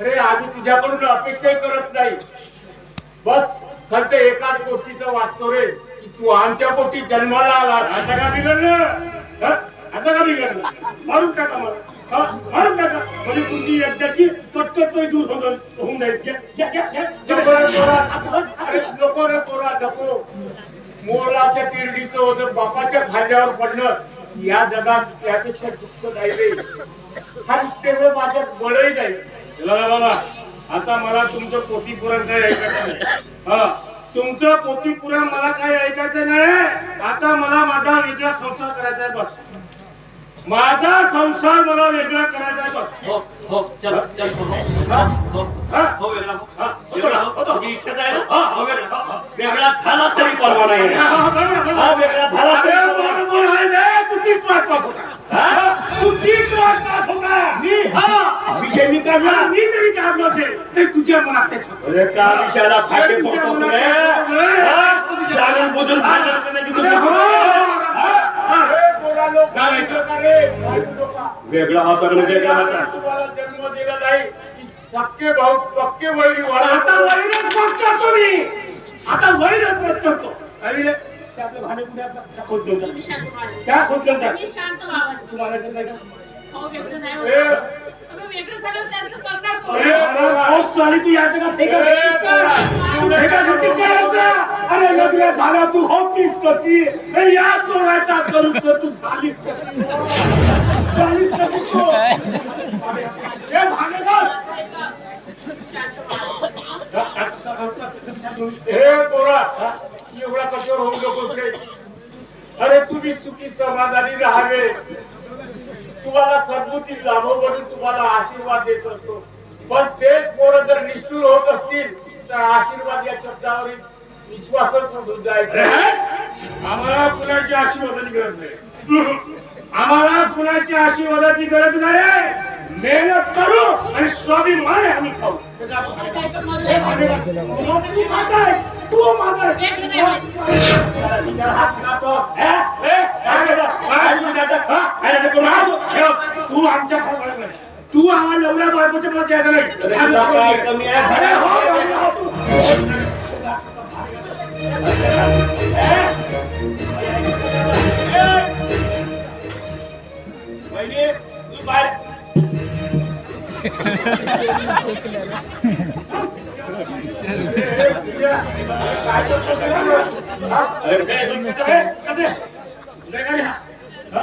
अरे आम्ही तुझ्याकडून अपेक्षाही करत नाही. बस फक्त एकाच गोष्टीचं वाटतो रे की तू आमच्या पोटी जन्माला आला. आता का बिघडलं? हं? आता का बिघडलं? मारून टाका मला. मारून टाका. म्हणजे तुमची एकदाची कट्टतोय दूर होऊन होऊन जाईल. नको रे पोरा. अरे नको रे पोरा नको. मोलाच्या तिरडीचं होतं बापाच्या खांद्यावर पडणं या जगात त्यापेक्षा दुःख नाही रे. हा तेवढं माझ्यात बळही नाही. बाबा आता मला तुमचं पोटी पुरण ऐकायचं नाही हा तुमचं पोटी पुरण मला काही ऐकायचं नाही आता मला माझा वेगळा संसार करायचा आहे बस माझा संसार मला वेगळा करायचा आहे बस हो हो चल चल हो हा? हो हा? हो वेगळा हो. हा? वेगळा हो. तुझी इच्छा आहे ना हा हो वेगळा हो, हो. वेगळा झाला तरी परवा नाही हा, हा. हा, वेगळा झाला तरी अरे, परवा नाही. बरोबर आहे रे, तू तीच वाट पाहत होता. हा? तू तीच वाट. मी हा विषय मी काढला मी तरी काढलो असेल तर तुझ्या मनात तेच होतं. अरे त्या विषयाला फाटे अरे, तुझ्या पडतो मनात रे तेच होतं. हा? जाणून बुजून भांडण करण्याची तुझी अरे, हो. हा? हा, हे पोरांनो, काय ऐकलं का रे? काय लोका? वेगळा होता म्हणजे वेगळा होता तुम्हाला जन्म दिला नाही की सक्के भाऊ पक्के वैरी वाढा आता वैरच बघतो तुम्ही आता वैरच बघतो अरे रे, ते आपले भांडे कुठे आहेत? त्या खोत घेऊन जा. तुम्ही शांत व्हा. त्या खोत घेऊन जा. तुम्ही शांत व्हावं. तुम्हाला येत नाही का? हो, वेगळं नाही ए, होत. तुम्ही वेगळं झाल्यावर त्यांचं करणार कोण? अरे, अरे, पाऊस चाली तू या जगात ठेका घेतलीस का? ठेका घेतलीस का याचा? अरे लग्न झाला तू होतीस कशी ए, या चोराचा करू तर तू झालीस कशी झालीस कशी तू? अरे, हे भांडेकर, शांत व्हा. हे पोरा एवढा कठोर होऊ नको रे अरे तुम्ही सुखी समाधानी राहावे तुम्हाला सद्बुद्धी लाभो म्हणून तुम्हाला आशीर्वाद देत असतो. पण तेच पोरं जर निष्ठुर होत असतील तर आशीर्वाद या शब्दावर विश्वासच सोडून जायचं. आम्हाला कुणाची आशीर्वादाची गरज नाही. आम्हाला कुणाची आशीर्वादाची गरज नाही. मेहनत करू आणि स्वाभिमान आम्ही खाऊ. हे तू माझा तू माझा आहे. वेगळं नाही व्हायचं. जरा काय काय काय आमच्या तू आम्हाला नवऱ्या बायकोच्या मध्ये यायचं नाही. अरे, तुझा काय कमी आहे? अरे,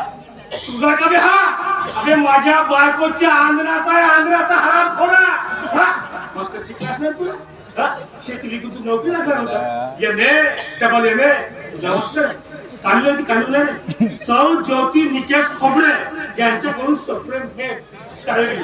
हो, अरे, हा अरे माझ्या बायकोच्या आंगणाचा आहे, आंगणाचा हराम खोरा. मस्त शिकलास नाही तू शेती विकून तू नोकरीला करत होता? M A double M A तुला वाटतं काढलं होती काढलं नाही सौ ज्योती निकेश खोबडे यांच्याकडून सप्रेम घे चालेल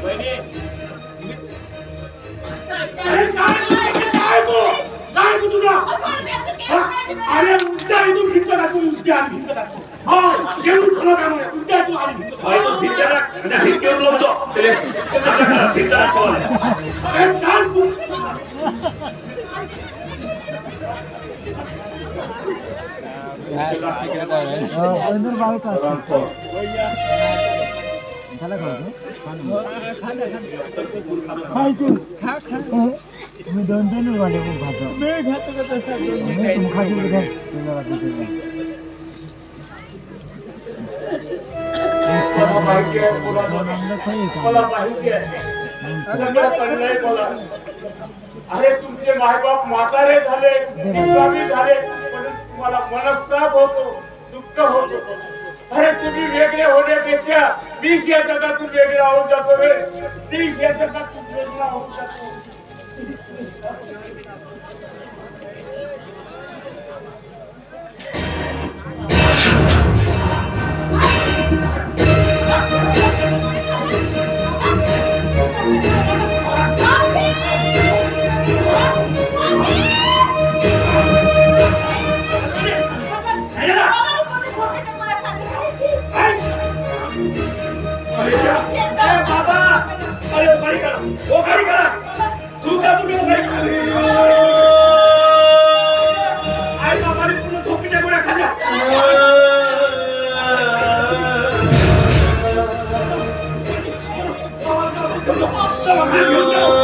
আরে উদ্যায় তো ভিতরে রাখো উদ্যান ভিতরে রাখো। হয় যেমন খোলা কেমন উদ্যায় তো আরে হয় তো ভিতরে রাখ না ভিতরে লোক তো। ভিতরে রাখো আরে চাল হ্যাঁ ঠিক আছে मला. अरे चाल तू. मी दोन तीन वाले खातो. अरे तुमचे मायबाप म्हातारे झाले झाले तुम्हाला मनस्ताप होतो दुःख होतो. अरे तुम्ही वेगळे होण्यापेक्षा वीस या जगातून वेगळा होऊन जातो रे. तीस या जगातून वेगळा होऊन जातो. ওখানে গেলাম ওখানে Oh, my God.